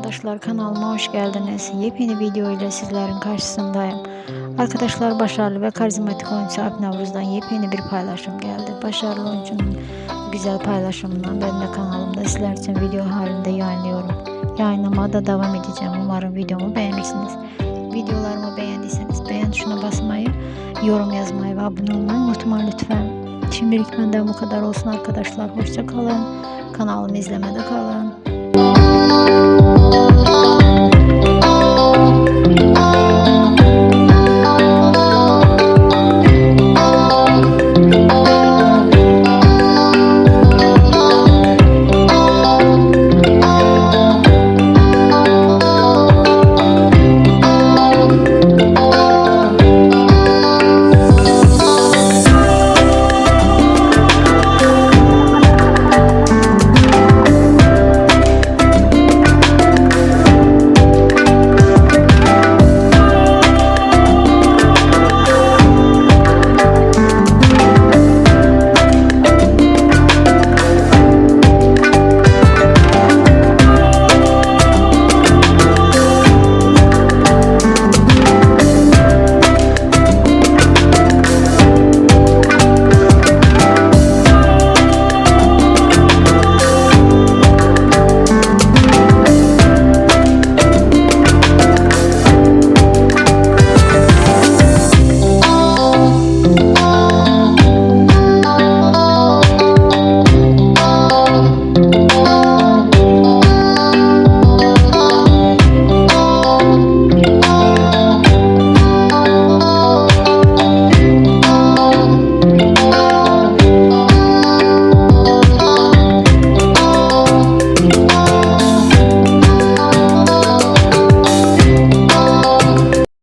arkadaşlar kanalıma hoş geldiniz. Yepyeni video ile sizlerin karşısındayım. Arkadaşlar başarılı ve karizmatik oyuncu Alp Navruz'dan yepyeni bir paylaşım geldi. Başarılı oyuncunun güzel paylaşımından ben de kanalımda sizler için video halinde yayınlıyorum. Yayınlamaya da devam edeceğim. Umarım videomu beğenirsiniz. Videolarımı beğendiyseniz beğen tuşuna basmayı, yorum yazmayı ve abone olmayı unutmayın lütfen. Şimdilik benden bu kadar olsun arkadaşlar. Hoşça kalın. Kanalımı izlemede kalın.